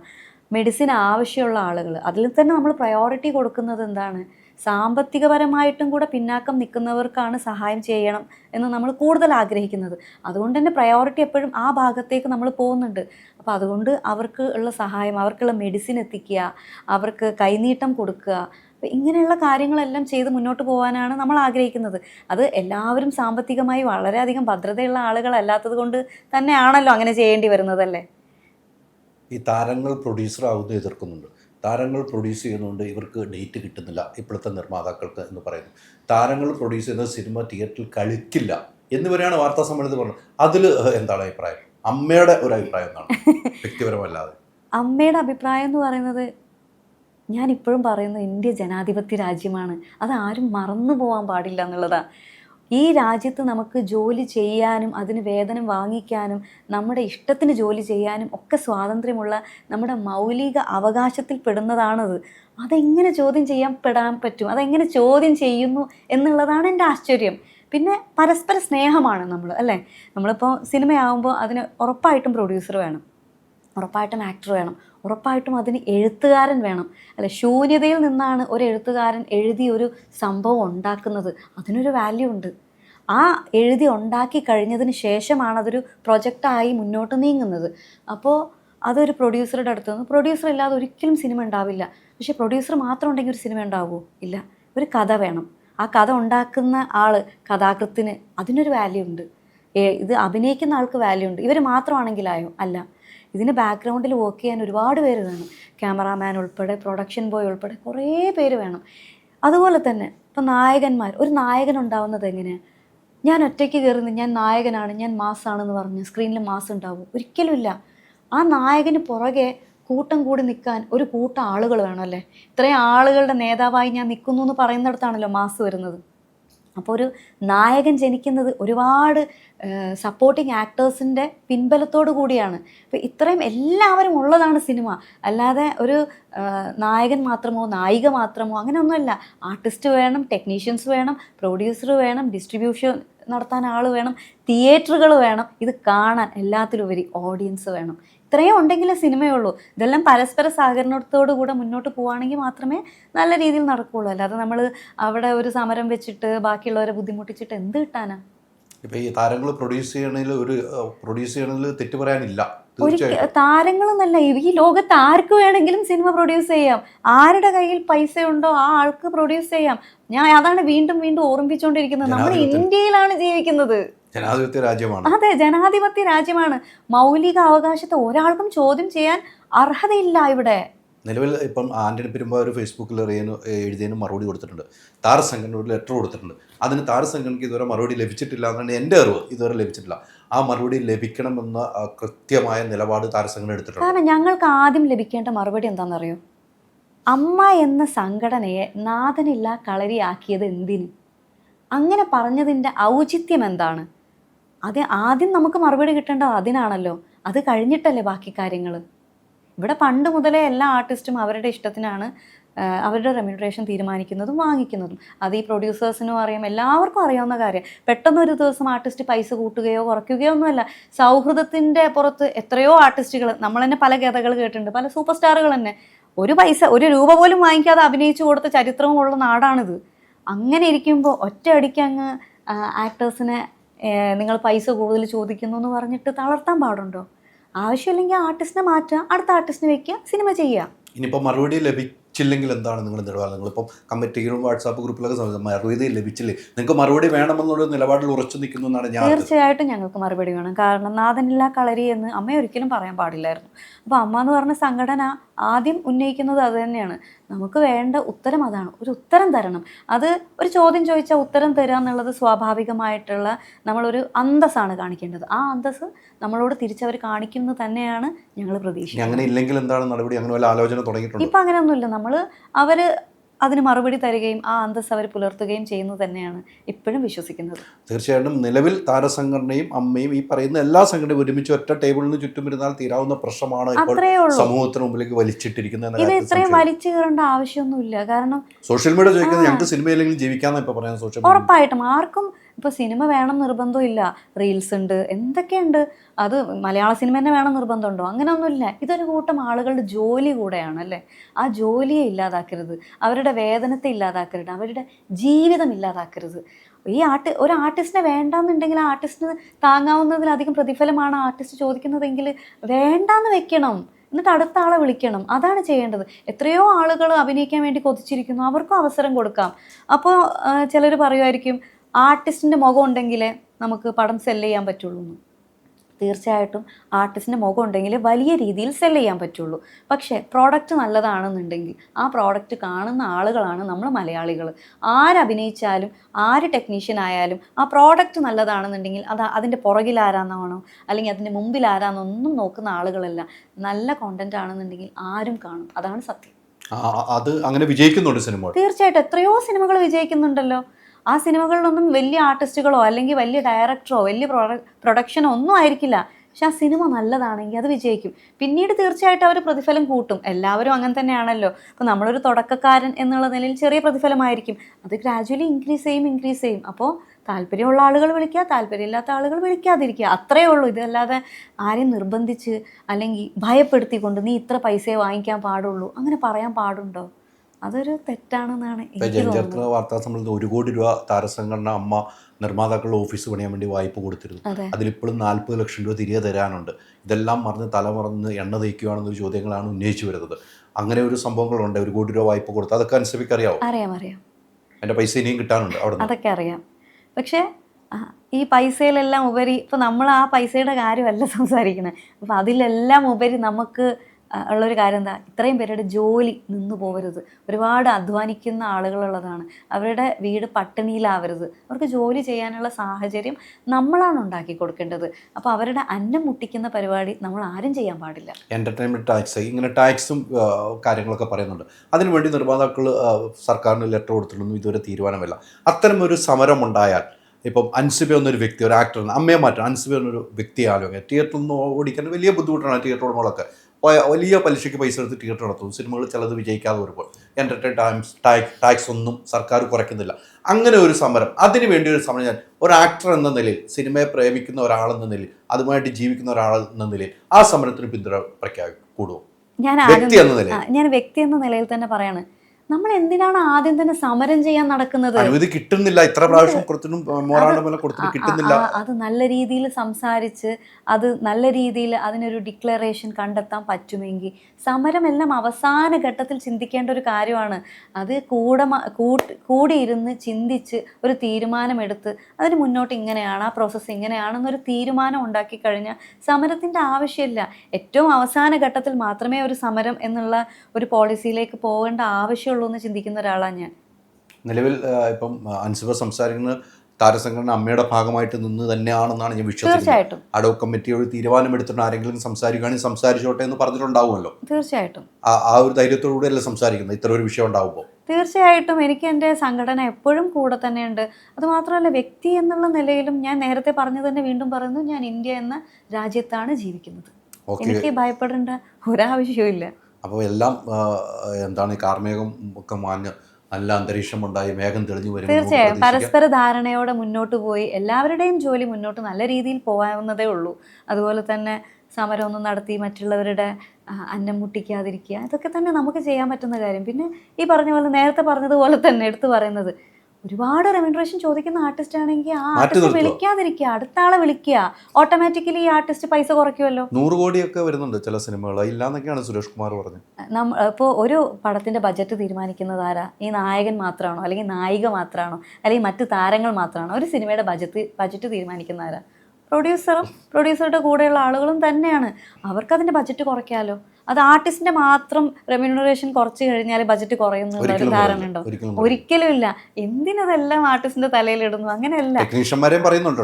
മെഡിസിൻ ആവശ്യമുള്ള ആളുകൾ അതിൽ തന്നെ നമ്മൾ പ്രയോറിറ്റി കൊടുക്കുന്നത് എന്താണ്? സാമ്പത്തികപരമായിട്ടും കൂടെ പിന്നാക്കം നിൽക്കുന്നവർക്കാണ് സഹായം ചെയ്യണം എന്ന് നമ്മൾ കൂടുതൽ ആഗ്രഹിക്കുന്നത്. അതുകൊണ്ട് തന്നെ പ്രയോറിറ്റി എപ്പോഴും ആ ഭാഗത്തേക്ക് നമ്മൾ പോകുന്നുണ്ട്. അപ്പോൾ അതുകൊണ്ട് അവർക്ക് ഉള്ള സഹായം അവർക്കുള്ള മെഡിസിൻ എത്തിക്കുക അവർക്ക് കൈനീട്ടം കൊടുക്കുക അപ്പോൾ ഇങ്ങനെയുള്ള കാര്യങ്ങളെല്ലാം ചെയ്ത് മുന്നോട്ട് പോകാനാണ് നമ്മൾ ആഗ്രഹിക്കുന്നത്. അത് എല്ലാവരും സാമ്പത്തികമായി വളരെയധികം ഭദ്രതയുള്ള ആളുകളല്ലാത്തത് കൊണ്ട് തന്നെയാണല്ലോ അങ്ങനെ ചെയ്യേണ്ടി വരുന്നതല്ലേ ഈ താരങ്ങൾ പ്രൊഡ്യൂസർ ആവുന്നത് എതിർക്കുന്നുണ്ട്. താരങ്ങൾ പ്രൊഡ്യൂസ് ചെയ്യുന്നതുകൊണ്ട് ഇവർക്ക് ഡേറ്റ് കിട്ടുന്നില്ല ഇപ്പോഴത്തെ നിർമ്മാതാക്കൾക്ക് എന്ന് പറയുന്നു താരങ്ങൾ പ്രൊഡ്യൂസ് ചെയ്യുന്ന സിനിമ തിയേറ്ററിൽ കളിക്കില്ല എന്നിവരെയാണ് വാർത്താ സമ്മേളനത്തിൽ പറഞ്ഞത്. അതിൽ എന്താണ് അഭിപ്രായം? അമ്മയുടെ ഒരു അഭിപ്രായം എന്താണ്? വ്യക്തിപരമല്ലാതെ. അമ്മയുടെ അഭിപ്രായം എന്ന് പറയുന്നത് ഞാൻ ഇപ്പോഴും പറയുന്നത് ഇന്ത്യ ജനാധിപത്യ രാജ്യമാണ്. അത് ആരും മറന്നു പോകാൻ പാടില്ല എന്നുള്ളതാണ് ഈ രാജ്യത്ത് നമുക്ക് ജോലി ചെയ്യാനും അതിന് വേതനം വാങ്ങിക്കാനും നമ്മുടെ ഇഷ്ടത്തിന് ജോലി ചെയ്യാനും ഒക്കെ സ്വാതന്ത്ര്യമുള്ള നമ്മുടെ മൗലിക അവകാശത്തിൽ പെടുന്നതാണത്. അതെങ്ങനെ ചോദ്യം ചെയ്യാൻ പെടാൻ പറ്റും? അതെങ്ങനെ ചോദ്യം ചെയ്യുന്നു എന്നുള്ളതാണ് എന്റെ ആശ്ചര്യം. പിന്നെ പരസ്പര സ്നേഹമാണ് നമ്മൾ അല്ലേ? നമ്മളിപ്പോൾ സിനിമയാവുമ്പോൾ അതിന് ഉറപ്പായിട്ടും പ്രൊഡ്യൂസർ വേണം. ഉറപ്പായിട്ടും ആക്ടർ വേണം. ഉറപ്പായിട്ടും അതിന് എഴുത്തുകാരൻ വേണം. അല്ല ശൂന്യതയിൽ നിന്നാണ് ഒരു എഴുത്തുകാരൻ എഴുതി ഒരു സംഭവം ഉണ്ടാക്കുന്നത്. അതിനൊരു വാല്യൂ ഉണ്ട്. ആ എഴുതി ഉണ്ടാക്കി കഴിഞ്ഞതിന് ശേഷമാണ് അതൊരു പ്രൊജക്റ്റായി മുന്നോട്ട് നീങ്ങുന്നത്. അപ്പോൾ അതൊരു പ്രൊഡ്യൂസറുടെ അടുത്ത് നിന്ന് പ്രൊഡ്യൂസർ ഇല്ലാതെ ഒരിക്കലും സിനിമ ഉണ്ടാവില്ല. പക്ഷേ പ്രൊഡ്യൂസർ മാത്രം ഉണ്ടെങ്കിൽ ഒരു സിനിമ ഉണ്ടാവുമോ? ഇല്ല. ഒരു കഥ വേണം. ആ കഥ ഉണ്ടാക്കുന്ന ആൾ കഥാകൃത്തിന് അതിനൊരു വാല്യൂ ഉണ്ട്. ഇത് അഭിനയിക്കുന്ന ആൾക്ക് വാല്യൂ ഉണ്ട്. ഇവർ മാത്രമാണെങ്കിലായോ? അല്ല. ഇതിന് ബാക്ക്ഗ്രൗണ്ടിൽ വർക്ക് ചെയ്യാൻ ഒരുപാട് പേര് വേണം. ക്യാമറാമാൻ ഉൾപ്പെടെ പ്രൊഡക്ഷൻ ബോയ് ഉൾപ്പെടെ കുറേ പേര് വേണം. അതുപോലെ തന്നെ ഇപ്പം നായകന്മാർ ഒരു നായകൻ ഉണ്ടാവുന്നത് എങ്ങനെയാണ് ഞാൻ ഒറ്റയ്ക്ക് കയറുന്നത് ഞാൻ നായകനാണ് ഞാൻ മാസാണെന്ന് പറഞ്ഞ് സ്ക്രീനിൽ മാസ് ഉണ്ടാവും. ഒരിക്കലുമില്ല ആ നായകന് പുറകെ കൂട്ടം കൂടി നിൽക്കാൻ ഒരു കൂട്ടം ആളുകൾ വേണമല്ലേ ഇത്രയും ആളുകളുടെ നേതാവായി ഞാൻ നിൽക്കുന്നു എന്ന് പറയുന്നിടത്താണല്ലോ മാസ് വരുന്നത്. അപ്പോൾ ഒരു നായകൻ ജനിക്കുന്നത് ഒരുപാട് സപ്പോർട്ടിങ് ആക്ടേഴ്സിന്റെ പിൻബലത്തോടു കൂടിയാണ്. അപ്പോൾ ഇത്രയും എല്ലാവരും ഉള്ളതാണ് സിനിമ. അല്ലാതെ ഒരു നായകൻ മാത്രമോ നായിക മാത്രമോ അങ്ങനെയൊന്നുമല്ല. ആർട്ടിസ്റ്റ് വേണം ടെക്നീഷ്യൻസ് വേണം പ്രൊഡ്യൂസർ വേണം ഡിസ്ട്രിബ്യൂഷൻ നടത്താൻ ആൾ വേണം തിയേറ്ററുകൾ വേണം. ഇത് കാണാൻ എല്ലാത്തിലുപരി ഓഡിയൻസ് വേണം. ഇത്രയും ഉണ്ടെങ്കിലേ സിനിമയുള്ളൂ. ഇതെല്ലാം പരസ്പര സഹകരണത്തോടു കൂടെ മുന്നോട്ട് പോവുകയാണെങ്കിൽ മാത്രമേ നല്ല രീതിയിൽ നടക്കുകയുള്ളൂ അല്ലാതെ നമ്മൾ അവിടെ ഒരു സമരം വെച്ചിട്ട് ബാക്കിയുള്ളവരെ ബുദ്ധിമുട്ടിച്ചിട്ട് എന്ത് കിട്ടാനാ? ഇപ്പൊ ഈ താരങ്ങൾ പ്രൊഡ്യൂസ് ചെയ്യണതിൽ ഒരു പ്രൊഡ്യൂസ് ചെയ്യണതിൽ തെറ്റ് പറയാനില്ല. തീർച്ചയായിട്ടും. താരങ്ങളെന്നല്ല ഈ ലോകത്ത് ആർക്ക് വേണമെങ്കിലും സിനിമ പ്രൊഡ്യൂസ് ചെയ്യാം. ആരുടെ കയ്യിൽ പൈസ ഉണ്ടോ ആ ആൾക്ക് പ്രൊഡ്യൂസ് ചെയ്യാം. ഞാൻ അതാണ് വീണ്ടും വീണ്ടും ഓർമ്മിപ്പിച്ചുകൊണ്ടിരിക്കുന്നത്. നമ്മൾ ഇന്ത്യയിലാണ് ജീവിക്കുന്നത്. ജനാധിപത്യ രാജ്യമാണ്. അതെ ജനാധിപത്യ രാജ്യമാണ്. മൗലിക അവകാശത്തെ ഒരാൾക്കും ചോദ്യം ചെയ്യാൻ അർഹതയില്ല ഇവിടെ. നിലവിൽ ഇപ്പം ആന്റണി പെരുമ്പാവൂർ ഫേസ്ബുക്കിൽ എറിയാനും എഴുതിയതിനും മറുപടി കൊടുത്തിട്ടുണ്ട്. താരസംഘടന ഒരു ലെറ്റർ കൊടുത്തിട്ടുണ്ട്. അതിന് താരസംഘടനയ്ക്ക് ഇതുവരെ മറുപടി ലഭിച്ചിട്ടില്ല എന്നാണ് എന്റെ അറിവ്. ഇതുവരെ ലഭിച്ചിട്ടില്ല. ആ മറുപടി ലഭിക്കണമെന്ന കൃത്യമായ നിലപാട് താരസംഘടന എടുത്തിട്ടുണ്ട്. കാരണം ഞങ്ങൾക്ക് ആദ്യം ലഭിക്കേണ്ട മറുപടി എന്താണെന്നറിയോ? അമ്മ എന്ന സംഘടനയെ നാഥനില്ല കളരിയാക്കിയത് എന്തിന്? അങ്ങനെ പറഞ്ഞതിന്റെ ഔചിത്യം എന്താണ്? അത് ആദ്യം നമുക്ക് മറുപടി കിട്ടേണ്ടത് അതിനാണല്ലോ. അത് കഴിഞ്ഞിട്ടല്ലേ ബാക്കി കാര്യങ്ങൾ ഇവിടെ പണ്ട് മുതലേ എല്ലാ ആർട്ടിസ്റ്റും അവരുടെ ഇഷ്ടത്തിനാണ് അവരുടെ റെമ്യൂണറേഷൻ തീരുമാനിക്കുന്നതും വാങ്ങിക്കുന്നതും. അത് ഈ പ്രൊഡ്യൂസേഴ്സിനും അറിയാം എല്ലാവർക്കും അറിയാവുന്ന കാര്യം. പെട്ടെന്ന് ഒരു ദിവസം ആർട്ടിസ്റ്റ് പൈസ കൂട്ടുകയോ കുറയ്ക്കുകയോ ഒന്നുമല്ല. സൗഹൃദത്തിന്റെ പുറത്ത് എത്രയോ ആർട്ടിസ്റ്റുകൾ നമ്മൾ തന്നെ പല കഥകൾ കേട്ടിട്ടുണ്ട് പല സൂപ്പർ സ്റ്റാറുകൾ തന്നെ. ഒരു പൈസ ഒരു രൂപ പോലും വാങ്ങിക്കാതെ അഭിനയിച്ചു കൊടുത്ത ചരിത്രവും ഉള്ള നാടാണിത്. അങ്ങനെ ഇരിക്കുമ്പോൾ ഒറ്റയടിക്ക് അങ്ങ് ആക്ടേഴ്സിനെ നിങ്ങൾ പൈസ കൂടുതൽ ചോദിക്കുന്നു എന്ന് പറഞ്ഞിട്ട് തളർത്താൻ പാടുണ്ടോ? ആവശ്യമില്ലെങ്കിൽ ആർട്ടിസ്റ്റിനെ മാറ്റുക അടുത്ത ആർട്ടിസ്റ്റിനെ വെക്കുക സിനിമ ചെയ്യുക. ഇനിയിപ്പോൾ മറുപടി ലഭിച്ചില്ലെങ്കിൽ എന്താണ് നിങ്ങളുടെ നിലപാട്? നിങ്ങളിപ്പം കമ്മിറ്റികളും വാട്സാപ്പ് ഗ്രൂപ്പിലൊക്കെ സംസാരിച്ചു മറുപടി ലഭിച്ചില്ലേ? നിങ്ങൾക്ക് മറുപടി വേണമെന്നുള്ള നിലപാടിൽ ഉറച്ചു നിൽക്കുന്നു എന്നാണ് ഞാൻ തീർച്ചയായിട്ടും ഞങ്ങൾക്ക് മറുപടി വേണം. കാരണം നാഥനില്ല കളരി എന്ന് അമ്മ ഒരിക്കലും പറയാൻ പാടില്ലായിരുന്നു. അപ്പോൾ അമ്മ എന്ന് പറഞ്ഞ സംഘടന ആദ്യം ഉന്നയിക്കുന്നത് അത് തന്നെയാണ്. നമുക്ക് വേണ്ട ഉത്തരം അതാണ്. ഒരു ഉത്തരം തരണം. അത് ഒരു ചോദ്യം ചോദിച്ചാൽ ഉത്തരം തരിക എന്നുള്ളത് സ്വാഭാവികമായിട്ടുള്ള നമ്മളൊരു അന്തസ്സാണ് കാണിക്കേണ്ടത്. ആ അന്തസ് നമ്മളോട് തിരിച്ചവർ കാണിക്കുന്നത് തന്നെയാണ് ഞങ്ങൾ പ്രതീക്ഷിക്കുന്നത്. അങ്ങനെ ഇല്ലെങ്കിൽ എന്താണ് നടപടി? അങ്ങനെ വല്ല ആലോചന തുടങ്ങിയിട്ടുണ്ട്? ഇപ്പം അങ്ങനെയൊന്നുമില്ല. നമ്മൾ അവർ അതിന് മറുപടി തരികയും ആ അന്തസ് അവർ പുലർത്തുകയും ചെയ്യുന്നത് തന്നെയാണ് ഇപ്പോഴും വിശ്വസിക്കുന്നത് തീർച്ചയായിട്ടും നിലവിൽ താരസംഘടനയും അമ്മയും ഈ പറയുന്ന എല്ലാ സംഘടനയും ഒരുമിച്ച് ഒറ്റ ടേബിളിന് ചുറ്റും ഇരുന്നാൽ തീരാവുന്ന പ്രശ്നമാണ് സമൂഹത്തിന് മുമ്പിലേക്ക് വലിച്ചിട്ടിരിക്കുന്നത് ഇത് ഇത്രയും. വലിച്ചു കയറേണ്ട ആവശ്യമൊന്നുമില്ല കാരണം സോഷ്യൽ മീഡിയ ചോദിക്കുന്നത്. ഞങ്ങൾക്ക് സിനിമയിലെങ്കിലും ജീവിക്കാന്നാ ഇപ്പൊ പറയാൻ സോഷ്യൽ ഉറപ്പായിട്ടും ആർക്കും ഇപ്പോൾ സിനിമ വേണം നിർബന്ധമില്ല റീൽസ് ഉണ്ട്. എന്തൊക്കെയുണ്ട്? അത് മലയാള സിനിമ തന്നെ വേണം നിർബന്ധമുണ്ടോ? അങ്ങനെയൊന്നുമില്ല. ഇതൊരു കൂട്ടം ആളുകളുടെ ജോലി കൂടെയാണ് അല്ലേ? ആ ജോലിയെ ഇല്ലാതാക്കരുത്. അവരുടെ വേതനത്തെ ഇല്ലാതാക്കരുത്. അവരുടെ ജീവിതം ഇല്ലാതാക്കരുത്. ഈ ആർട്ടി ഒരു ആർട്ടിസ്റ്റിനെ വേണ്ടാന്നുണ്ടെങ്കിൽ ആ ആർട്ടിസ്റ്റിന് താങ്ങാവുന്നതിലധികം പ്രതിഫലമാണ് ആർട്ടിസ്റ്റ് ചോദിക്കുന്നതെങ്കിൽ വേണ്ടാന്ന് വെക്കണം. എന്നിട്ട് അടുത്ത ആളെ വിളിക്കണം. അതാണ് ചെയ്യേണ്ടത്. എത്രയോ ആളുകൾ അഭിനയിക്കാൻ വേണ്ടി കൊതിച്ചിരിക്കുന്നു. അവർക്കും അവസരം കൊടുക്കാം. അപ്പോൾ ചിലർ പറയുമായിരിക്കും ആർട്ടിസ്റ്റിന്റെ മുഖം ഉണ്ടെങ്കിലേ നമുക്ക് പടം സെല്ല് ചെയ്യാൻ പറ്റുള്ളൂ തീർച്ചയായിട്ടും ആർട്ടിസ്റ്റിന്റെ മുഖം ഉണ്ടെങ്കിൽ വലിയ രീതിയിൽ സെല്ല് ചെയ്യാൻ പറ്റുള്ളൂ. പക്ഷേ പ്രോഡക്റ്റ് നല്ലതാണെന്നുണ്ടെങ്കിൽ ആ പ്രോഡക്റ്റ് കാണുന്ന ആളുകളാണ് നമ്മൾ മലയാളികൾ ആരഭിനയിച്ചാലും ആര് ടെക്നീഷ്യൻ ആയാലും ആ പ്രോഡക്റ്റ് നല്ലതാണെന്നുണ്ടെങ്കിൽ അത് അതിന്റെ പുറകിൽ ആരാന്നാണോ അല്ലെങ്കിൽ അതിന്റെ മുമ്പിൽ ആരാന്നൊന്നും നോക്കുന്ന ആളുകളല്ല. നല്ല കോണ്ടന്റ് ആണെന്നുണ്ടെങ്കിൽ ആരും കാണും. അതാണ് സത്യം. അത് അങ്ങനെ വിജയിക്കുന്നുണ്ട് സിനിമ തീർച്ചയായിട്ടും. എത്രയോ സിനിമകൾ വിജയിക്കുന്നുണ്ടല്ലോ. ആ സിനിമകളിലൊന്നും വലിയ ആർട്ടിസ്റ്റുകളോ അല്ലെങ്കിൽ വലിയ ഡയറക്ടറോ വലിയ പ്രൊഡക്ഷനോ ഒന്നും ആയിരിക്കില്ല. പക്ഷെ ആ സിനിമ നല്ലതാണെങ്കിൽ അത് വിജയിക്കും. പിന്നീട് തീർച്ചയായിട്ടും അവർ പ്രതിഫലം കൂട്ടും. എല്ലാവരും അങ്ങനെ തന്നെയാണല്ലോ. അപ്പോൾ നമ്മളൊരു തുടക്കക്കാരൻ എന്നുള്ള നിലയിൽ ചെറിയ പ്രതിഫലമായിരിക്കും. അത് ഗ്രാജുവലി ഇൻക്രീസ് ചെയ്യും ഇൻക്രീസ് ചെയ്യും. അപ്പോൾ താല്പര്യമുള്ള ആളുകൾ വിളിക്കുക താല്പര്യമില്ലാത്ത ആളുകൾ വിളിക്കാതിരിക്കുക. അത്രയേ ഉള്ളൂ. ഇതല്ലാതെ ആരെയും നിർബന്ധിച്ച് അല്ലെങ്കിൽ ഭയപ്പെടുത്തിക്കൊണ്ട് നീ ഇത്ര പൈസയെ വാങ്ങിക്കാൻ പാടുള്ളൂ. അങ്ങനെ പറയാൻ പാടുണ്ടോ? അതൊരു തെറ്റാണെന്നാണ് ജനചരിത്ര വാർത്താ സമ്മേളനത്തിൽ ഒരു കോടി രൂപ താരസംഘടന അമ്മ നിർമ്മാതാക്കളുടെ ഓഫീസ് പണിയാൻ വേണ്ടി വായ്പ കൊടുത്തിരുന്നു. അതെ. അതിലിപ്പോഴും നാൽപ്പത് ലക്ഷം രൂപ തിരികെ തരാനുണ്ട്. ഇതെല്ലാം മറന്ന് തലമറന്ന് എണ്ണ തേക്കുകയാണെന്നൊരു ചോദ്യങ്ങളാണ് ഉന്നയിച്ചു വരുന്നത്. അങ്ങനെ ഒരു സംഭവങ്ങളുണ്ട്. ഒരു കോടി രൂപ വായ്പ കൊടുത്ത് അതൊക്കെ അനുസരിച്ച് അറിയാം അറിയാം അറിയാം. എന്റെ പൈസ ഇനിയും കിട്ടാനുണ്ട് അവിടെ അതൊക്കെ അറിയാം. പക്ഷേ ഈ പൈസയിലെല്ലാം ഉപരി ഇപ്പം നമ്മൾ ആ പൈസയുടെ കാര്യമല്ല സംസാരിക്കുന്നത്. അപ്പം അതിലെല്ലാം ഉപരി നമുക്ക് ഉള്ളൊരു കാര്യം എന്താ ഇത്രയും പേരുടെ ജോലി നിന്നു പോകരുത് ഒരുപാട് അധ്വാനിക്കുന്ന ആളുകളുള്ളതാണ്. അവരുടെ വീട് പട്ടിണിയിലാവരുത്. അവർക്ക് ജോലി ചെയ്യാനുള്ള സാഹചര്യം നമ്മളാണ് ഉണ്ടാക്കി കൊടുക്കേണ്ടത്. അപ്പോൾ അവരുടെ അന്നം മുട്ടിക്കുന്ന പരിപാടി നമ്മൾ ആരും ചെയ്യാൻ പാടില്ല. എന്റർടൈൻമെന്റ് ടാക്സ് ഇങ്ങനെ ടാക്സും കാര്യങ്ങളൊക്കെ പറയുന്നുണ്ട്. അതിനുവേണ്ടി നിർമ്മാതാക്കൾ സർക്കാരിന് ലെറ്റർ കൊടുത്തിട്ടൊന്നും ഇതുവരെ തീരുമാനമില്ല. അത്തരമൊരു സമരം ഉണ്ടായാൽ ഇപ്പം അൻസിബ എന്നൊരു വ്യക്തി ഒരു ആക്ടർ അമ്മയെ മാറ്റം അൻസിബ എന്നൊരു വ്യക്തിയാലും തിയേറ്ററിൽ നിന്ന് ഓടിക്കാൻ വലിയ ബുദ്ധിമുട്ടാണ് തിയേറ്റർ ഉടമകളൊക്കെ. വലിയ പലിശയ്ക്ക് പൈസ എടുത്ത് തിയേറ്റർ നടത്തും. സിനിമകൾ ചിലത് വിജയിക്കാതെ വരുമ്പോൾ. എന്റർടൈൻ ടാക്സ് ടാക്സ് ഒന്നും സർക്കാർ കുറയ്ക്കുന്നില്ല. അങ്ങനെ ഒരു സമരം. അതിന് വേണ്ടി ഒരു സമരം ഞാൻ ഒരു ആക്ടർ എന്ന നിലയിൽ സിനിമയെ പ്രേമിക്കുന്ന ഒരാളെന്ന നിലയിൽ അതുമായിട്ട് ജീവിക്കുന്ന ഒരാൾ എന്ന നിലയിൽ ആ സമരത്തിന് പിന്തുണ പ്രഖ്യാപിക്കും കൂടുമോ ഞാൻ വ്യക്തി എന്ന നിലയിൽ. ഞാൻ വ്യക്തി എന്ന നിലയിൽ തന്നെ പറയാണ്. നമ്മൾ എന്തിനാണ് ആദ്യം തന്നെ സമരം ചെയ്യാൻ നടക്കുന്നത്? അനുമതി കിട്ടുന്നില്ല. ഇത്ര പ്രാവശ്യം കൊടുത്തിട്ടും കൊടുത്തിട്ട് കിട്ടുന്നില്ല. അത് നല്ല രീതിയിൽ സംസാരിച്ച് അത് നല്ല രീതിയിൽ അതിനൊരു ഡിക്ലറേഷൻ കണ്ടെത്താൻ പറ്റുമെങ്കിൽ സമരമെല്ലാം അവസാന ഘട്ടത്തിൽ ചിന്തിക്കേണ്ട ഒരു കാര്യമാണ്. അത് കൂടെ കൂടിയിരുന്ന് ചിന്തിച്ച് ഒരു തീരുമാനമെടുത്ത് അതിന് മുന്നോട്ട് ഇങ്ങനെയാണ് ആ പ്രോസസ്സ് ഇങ്ങനെയാണെന്നൊരു തീരുമാനം ഉണ്ടാക്കി കഴിഞ്ഞാൽ സമരത്തിന്റെ ആവശ്യമില്ല. ഏറ്റവും അവസാന ഘട്ടത്തിൽ മാത്രമേ ഒരു സമരം എന്നുള്ള ഒരു പോളിസിയിലേക്ക് പോകേണ്ട ആവശ്യമുള്ളൂ എന്ന് ചിന്തിക്കുന്ന ഒരാളാണ് ഞാൻ. നിലവിൽ ഇപ്പം അൻസിബ സംസാരിക്കുന്ന താരസംഘടന അമ്മയുടെ ഭാഗമായിട്ട് നിന്ന് തന്നെയാണെന്നാണ് ഞാൻ വിശ്വസിക്കുന്നത്. തീർച്ചയായിട്ടും. അഡോ കമ്മിറ്റി ഒരു തീരുമാനം എടുത്തിട്ട് ആരെങ്കിലും സംസാരിക്കുകയാണെങ്കിൽ സംസാരിച്ചോട്ടെ എന്ന് പറഞ്ഞിട്ടുണ്ടാവുമല്ലോ. തീർച്ചയായിട്ടും. ആ ഒരു ധൈര്യത്തോടുകൂടി അല്ല സംസാരിക്കുന്നത്? ഇത്ര ഒരു വിഷയം ഉണ്ടാവുമ്പോൾ. തീർച്ചയായിട്ടും എനിക്ക് എന്റെ സംഘടന എപ്പോഴും കൂടെ തന്നെയുണ്ട്. അതുമാത്രമല്ല വ്യക്തി എന്നുള്ള നിലയിലും ഞാൻ നേരത്തെ പറഞ്ഞു തന്നെ വീണ്ടും പറയുന്നു ഞാൻ ഇന്ത്യ എന്ന രാജ്യത്താണ് ജീവിക്കുന്നത്. എനിക്ക് ഭയപ്പെടേണ്ട ഒരാവശ്യവും ഇല്ല അപ്പോൾ എല്ലാം എന്താണ് കാർമേകം ഒക്കെ മാഞ്ഞ് നല്ല അന്തരീക്ഷം ഉണ്ടായി മേഘം തെളിഞ്ഞു വരും തീർച്ചയായും. പരസ്പര ധാരണയോടെ മുന്നോട്ട് പോയി എല്ലാവരുടെയും ജോലി മുന്നോട്ട് നല്ല രീതിയിൽ പോകാവുന്നതേ ഉള്ളൂ. അതുപോലെ തന്നെ സമരമൊന്നും നടത്തി മറ്റുള്ളവരുടെ അന്നം മുട്ടിക്കാതിരിക്കുക ഇതൊക്കെ തന്നെ നമുക്ക് ചെയ്യാൻ പറ്റുന്ന കാര്യം. പിന്നെ ഈ പറഞ്ഞ പോലെ നേരത്തെ പറഞ്ഞതുപോലെ തന്നെ എടുത്തു പറയുന്നത് ഒരുപാട് റെമ്യൂണറേഷൻ ചോദിക്കുന്ന ആർട്ടിസ്റ്റ് ആണെങ്കിൽ ആ ആർട്ടിസ്റ്റ് വിളിക്കാതിരിക്കുക അടുത്ത ആളെ വിളിക്കുക. ഓട്ടോമാറ്റിക്കലി ഈ ആർട്ടിസ്റ്റ് പൈസ കുറയ്ക്കുമല്ലോ. നൂറ് കോടിയൊക്കെ വരുന്നുണ്ട് ചില സിനിമകൾ. ഇല്ലാന്നൊക്കെയാണ് സുരേഷ് കുമാർ പറഞ്ഞത്. ഇപ്പോൾ ഒരു പടത്തിന്റെ ബജറ്റ് തീരുമാനിക്കുന്നത് ആരാ? ഈ നായകൻ മാത്രമാണോ? അല്ലെങ്കിൽ നായിക മാത്രമാണോ? അല്ലെങ്കിൽ മറ്റു താരങ്ങൾ മാത്രമാണോ? ഒരു സിനിമയുടെ ബജറ്റ് ബജറ്റ് തീരുമാനിക്കുന്ന ആരാ? പ്രൊഡ്യൂസറും പ്രൊഡ്യൂസറുടെ കൂടെയുള്ള ആളുകളും തന്നെയാണ്. അവർക്കതിന്റെ ബജറ്റ് കുറയ്ക്കാമല്ലോ അത് ആർട്ടിസ്റ്റിന്റെ മാത്രം റെമ്യൂണറേഷൻ കുറച്ച് കഴിഞ്ഞാൽ ബജറ്റ് കുറയുന്നുള്ള ഒരു ധാരണ. ഉണ്ടോ? ഒരിക്കലും ഇല്ല. എന്തിനതെല്ലാം ആർട്ടിസ്റ്റിന്റെ തലയിലിടുന്നു അങ്ങനെയല്ല.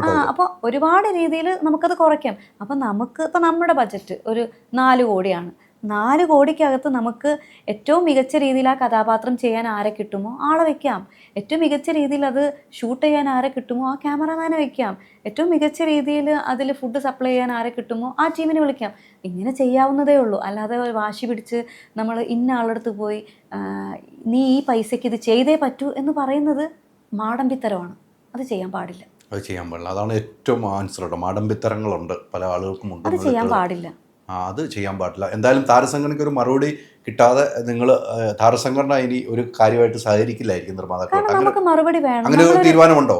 ആ അപ്പോൾ ഒരുപാട് രീതിയിൽ നമുക്കത് കുറയ്ക്കാം. അപ്പം നമുക്ക് ഇപ്പം നമ്മുടെ ബജറ്റ് ഒരു നാല് കോടിയാണ്. നാല് കോടിക്കകത്ത് നമുക്ക് ഏറ്റവും മികച്ച രീതിയിൽ ആ കഥാപാത്രം ചെയ്യാൻ ആരെ കിട്ടുമോ? ആളെ വെക്കാം. ഏറ്റവും മികച്ച രീതിയിൽ അത് ഷൂട്ട് ചെയ്യാൻ ആരെ കിട്ടുമോ? ആ ക്യാമറമാനെ വെക്കാം. ഏറ്റവും മികച്ച രീതിയിൽ അതിൽ ഫുഡ് സപ്ലൈ ചെയ്യാൻ ആരെ കിട്ടുമോ? ആ ടീമിനെ വിളിക്കാം. ഇങ്ങനെ ചെയ്യാവുന്നതേ ഉള്ളൂ. അല്ലാതെ വാശി പിടിച്ച് നമ്മൾ ഇന്ന ആളടുത്ത് പോയി നീ ഈ പൈസയ്ക്ക് ഇത് ചെയ്തേ പറ്റൂ എന്ന് പറയുന്നത് മാടമ്പിത്തരമാണ്. അത് ചെയ്യാൻ പാടില്ല. അത് ചെയ്യാൻ പാടില്ല. അതാണ് ഏറ്റവും ആൻസർ കേട്ടോ. മാടമ്പിത്തരങ്ങളുണ്ട്. പല ആളുകൾക്കും ഉണ്ട്. അത് ചെയ്യാൻ പാടില്ല. അത് ചെയ്യാൻ പാടില്ല. എന്തായാലും താരസംഘടനയ്ക്ക് ഒരു മറുപടി കിട്ടാതെ നിങ്ങൾ താരസംഘടന ഇനി ഒരു കാര്യമായിട്ട് സഹകരിക്കില്ലായിരിക്കും നിർമ്മാതാക്കളോട് മറുപടി വേണം. അങ്ങനെ ഒരു തീരുമാനമുണ്ടോ?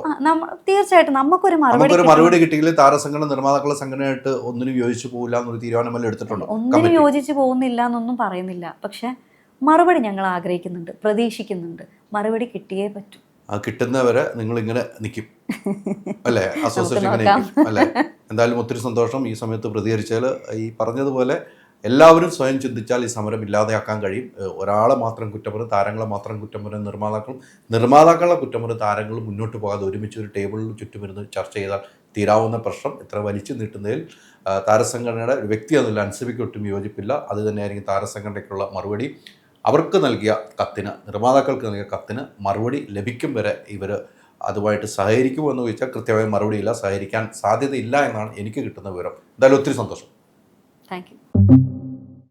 തീർച്ചയായിട്ടും നമുക്കൊരു മറുപടി നമുക്കൊരു. മറുപടി കിട്ടിയെങ്കിൽ താരസംഘടന നിർമ്മാതാക്കളുടെ സംഘടനയായിട്ട് ഒന്നിനും യോജിച്ചു പോകില്ല എന്നൊരു തീരുമാനമല്ല എടുത്തിട്ടുണ്ടോ ഒന്നിനും യോജിച്ച് പോകുന്നില്ല എന്നൊന്നും പറയുന്നില്ല. പക്ഷെ മറുപടി ഞങ്ങൾ ആഗ്രഹിക്കുന്നുണ്ട് പ്രതീക്ഷിക്കുന്നുണ്ട്. മറുപടി കിട്ടിയേ പറ്റൂ. ആ കിട്ടുന്നവരെ നിങ്ങളിങ്ങനെ നിൽക്കും അല്ലേ? അസോസിയേഷൻ ഇങ്ങനെ. നിൽക്കും അല്ലേ? എന്തായാലും ഒത്തിരി സന്തോഷം ഈ സമയത്ത് പ്രതികരിച്ചാൽ ഈ പറഞ്ഞതുപോലെ എല്ലാവരും സ്വയം ചിന്തിച്ചാൽ ഈ സമരം ഇല്ലാതെയാക്കാൻ കഴിയും. ഒരാളെ മാത്രം കുറ്റം പറയും താരങ്ങളെ മാത്രം കുറ്റം പറയും നിർമ്മാതാക്കളും നിർമ്മാതാക്കളെ കുറ്റം പറയും താരങ്ങൾ മുന്നോട്ട് പോകാതെ ഒരുമിച്ച് ഒരു ടേബിളിൽ ചുറ്റുമിരുന്ന് ചർച്ച ചെയ്താൽ തീരാവുന്ന പ്രശ്നം. ഇത്ര വലിച്ചു നീട്ടുന്നതിൽ താരസംഘടനയുടെ ഒരു വ്യക്തി അതിൽ അനുസരിക്കൊട്ടും യോജിപ്പില്ല. അത് തന്നെയായിരിക്കും താരസംഘടനയ്ക്കുള്ള മറുപടി. അവർക്ക് നൽകിയ കത്തിന് നിർമ്മാതാക്കൾക്ക് നൽകിയ കത്തിന് മറുപടി ലഭിക്കും വരെ ഇവർ അതുമായിട്ട് സഹകരിക്കുമോ എന്ന് ചോദിച്ചാൽ കൃത്യമായ മറുപടിയില്ല സഹകരിക്കാൻ സാധ്യതയില്ല എന്നാണ് എനിക്ക് കിട്ടുന്ന വിവരം. എന്തായാലും ഒത്തിരി സന്തോഷം. Thank you.